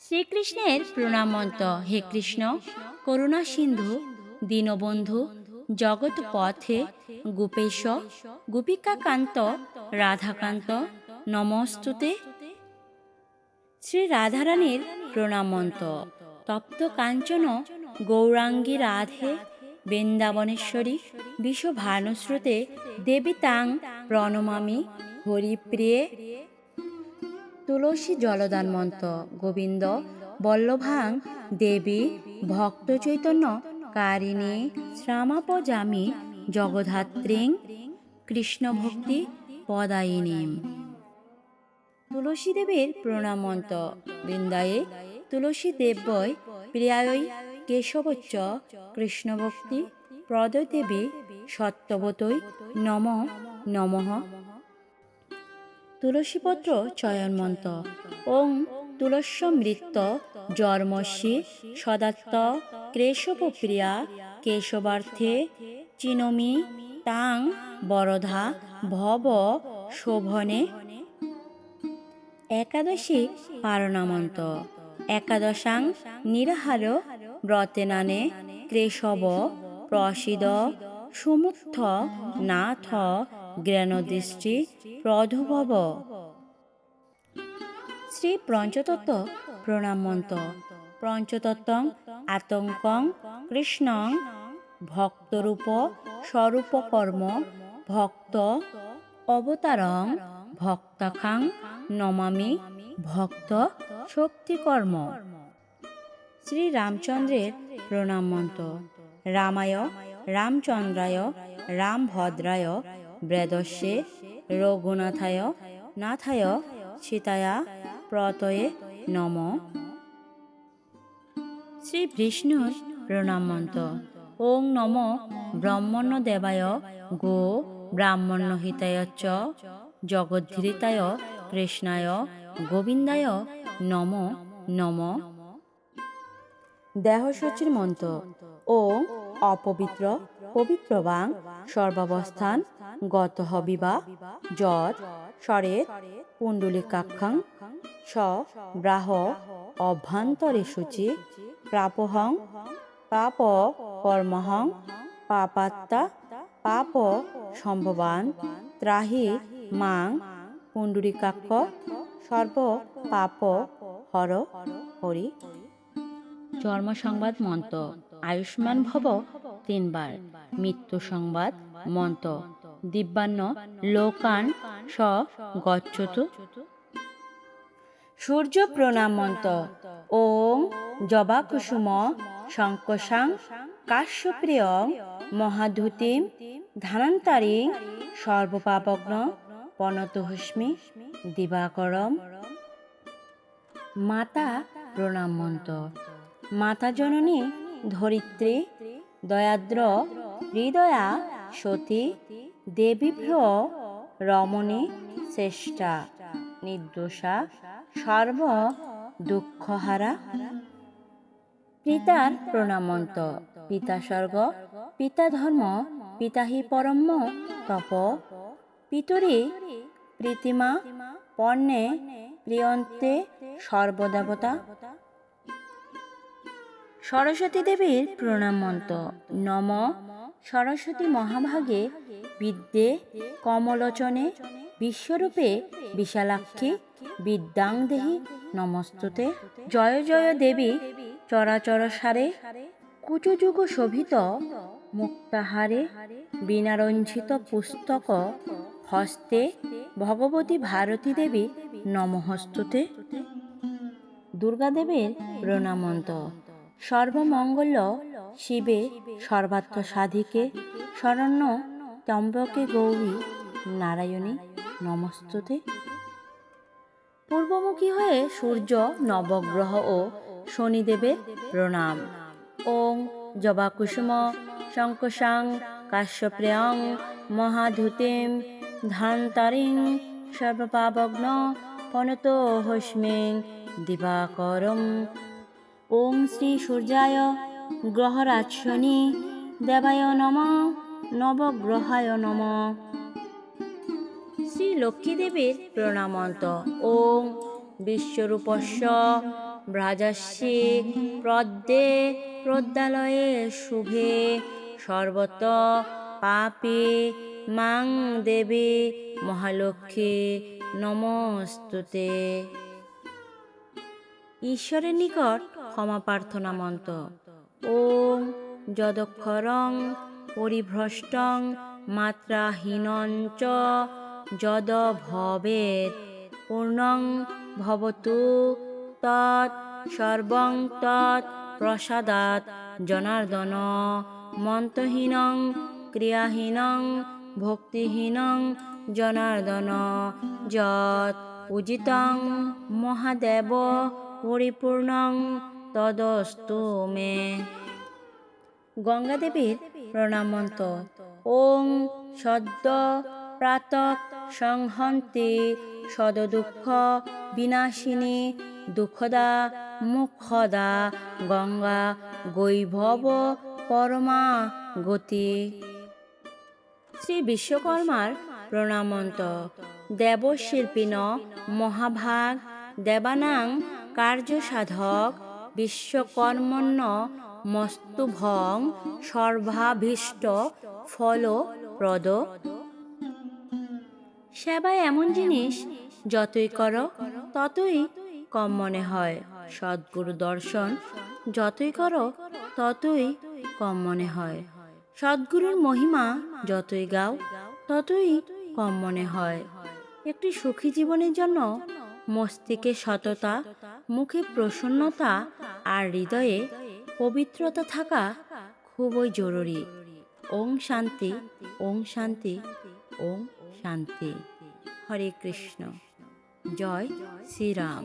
শ্রীকৃষ্ণের প্রণামন্ত, হে কৃষ্ণ, করুণা সিন্ধু, দীনবন্ধু, জগৎ পথে, গোপেশ, গোপিকাকান্ত, রাধাকান্ত, নমস্তুতে। শ্রী রাধারানীর প্রণাম মন্ত্র তপ্ত কাঞ্চন গৌরাঙ্গী রাধে, বৃন্দাবনেশ্বরী বিশ্ব ভানুশ্রুতে দেবী তাং, প্রণমামি, হরিপ্রিয়ে তুলসী জলদান মন্ত্র, গোবিন্দ, বল্লভাং, দেবী, ভক্ত চৈতন্য, কারিণী শ্রামাপজামি জগধাত্রীং কৃষ্ণ ভক্তি পদায়িনীম। তুলসী দেবীর প্রণাম মন্ত্র, বৃন্দায়ে তুলসী দেব্যয় প্রিয়ায় কেশবচ্চ, কৃষ্ণভক্তি, প্রদয় দেবী, সত্যবতৈ, নম, নমঃ। তুলসীপত্র চয়নমন্ত। ওং তুলস্যমৃত্য জন্মস্যি সদাত্ত ক্রেশবপ্রিয়া কেশবার্থে চিনমি তাং বরধা ভব শোভনে। একাদশী পারণামন্ত একাদশাং নিরাহার ব্রতেনানে ক্রেশব প্রসিদ সুমুক্থ নাথ জ্ঞানদৃষ্টি প্রধভব শ্রী পঞ্চতত্ত্ব প্রণাম মন্ত্র পঞ্চতত্ত্বং আতঙ্কং কৃষ্ণং ভক্তরূপ স্বরূপকর্ম ভক্ত অবতারং ভক্তাখাং নমামি ভক্ত শক্তিকর্ম। শ্রী রামচন্দ্রের প্রণাম মন্ত্র রামায়, রামচন্দ্রায়, রামভদ্রায় বেদস্যে রঘুনাথায় নাথায় সীতায়া প্রতয়ে নম। শ্রী বিষ্ণুর প্রণাম মন্ত্র ওং নম ব্রহ্মণ্য দেবায় গো ব্রাহ্মণ্য হিতায় চ জগদ্ধৃতায় কৃষ্ণায় গোবিন্দায় নম নম। দেহসূচির মন্ত্র। ওং অপবিত্র পবিত্র বাং, সর্বাবস্থান, গত হবিবা যৎ স্বরের পুণ্ডলিকাক্ষং স, ব্রাহ, অভ্যন্তরে সূচি, প্রাপহং, পাপ কর্মহং, পাপাত্তা, পাপ সম্ভবান, ত্রাহি, মাং পুণ্ডরিকাক্ষ সর্ব পাপ হর হরি। জন্ম সংবাদ মন্ত্র, আয়ুষ্মান ভব তিনবার। মৃত্যু সংবাদ মন্ত্র। দিব্যান্ন লোকান স গচ্ছতু। সূর্য প্রণাম মন্ত্র। ওং জবা কুসুম শঙ্কসাং কাশ্যপ্রিয়ং মহাধুতিম ধানান্তারিং সর্বপাপগ্ন পনতহস্মি দিবাকরম। মাতা প্রণাম মন্ত্র। মাতা জননী ধরিত্রী দয়াদ্র, হৃদয়া, সতী দেবীভ্র রমণী, শ্রেষ্ঠা, নির্দোষা, সর্ব দুঃখহারা। পিতার প্রণামন্ত পিতা স্বর্গ পিতা ধর্ম পিতাহি পরম তপ, পিতরি, প্রীতিমা পণ্যে প্রিয়ন্তে, সর্বদেবতা। সরস্বতী দেবীর প্রণাম মন্ত্র। নম সরস্বতী মহাভাগে বিদ্যে কমলোচনে বিশ্বরূপে বিশালাক্ষী বিদ্যাং দেহি নমস্তুতে। জয় জয় দেবী চরাচর সারে কুচযুগ শোভিত মুক্তাহারে বিনারঞ্জিত পুস্তক হস্তে ভগবতী ভারতী দেবী নমহস্তুতে দুর্গাদেবের প্রণামন্ত সর্বমঙ্গল শিবে সর্বাত্ম সাধিকে শরণ্য তম্বকে গৌরী নারায়ণী নমস্তুতে। পূর্বমুখী হয়ে সূর্য নবগ্রহ ও শনিদেবের প্রণাম। ওং জবাকুসুম শঙ্কসাং কাশ্যপ্রেয়ং মহাধুতিম ধান্তারিং সর্বপাবগ্ন পনত হস্মিং দিবাকরম ওং শ্রী সূর্যায় গ্রহরাজশনি দেবায় নম, নবগ্রহায় নম। শ্রী লক্ষ্মীদেবীর প্রণামন্ত। ওং বিশ্বরূপস্য ব্রাজস্যে প্রদ্যে প্রদ্যালয়ে শুভে। সর্বত পাপে মাং দেবে মহালক্ষ্মী নমস্তুতে। ঈশ্বরের নিকট ক্ষমা প্রার্থনা মন্ত্র। ওম যদক্ষরং পরিভ্রষ্টং মাত্রাহীনঞ্চ যদ ভবেৎ পূর্ণং ভবতু তৎ সর্বং তৎ প্রসাদাৎ জনার্দন। মন্ত্রহীনং ক্রিয়াহীনং ভক্তিহীনং জনার্দন। যৎ পূজিতং মহাদেব পরিপূর্ণং তদস্তু মে। গঙ্গাদেবীর প্রণাম মন্ত্র। ওং সদ্য প্রাতক সংহন্তি সদদুঃখ বিনাশিনী দুঃখদা মুখদা গঙ্গা গৈভব পরমা গতি। শ্রী বিশ্বকর্মার প্রণামন্ত দেবশিল্পিন মহাভাগ দেবানাং কার্যসাধক বিশ্বকর্মণ্য মস্তুভং সর্বাভীষ্ট ফলপ্রদ। সেবা এমন জিনিস যতই করো, ততই কম মনে হয়। সদ্গুরু দর্শন যতই করো, ততই কম মনে হয়। সদ্গুরুর মহিমা যতই গাও, ততই কম মনে হয়। একটি সুখী জীবনের জন্য মস্তিষ্কে সততা মুখে প্রসন্নতা আর হৃদয়ে পবিত্রতা থাকা খুবই জরুরি। ওং শান্তি ওং শান্তি ওং শান্তি। হরে কৃষ্ণ। জয় শ্রীরাম।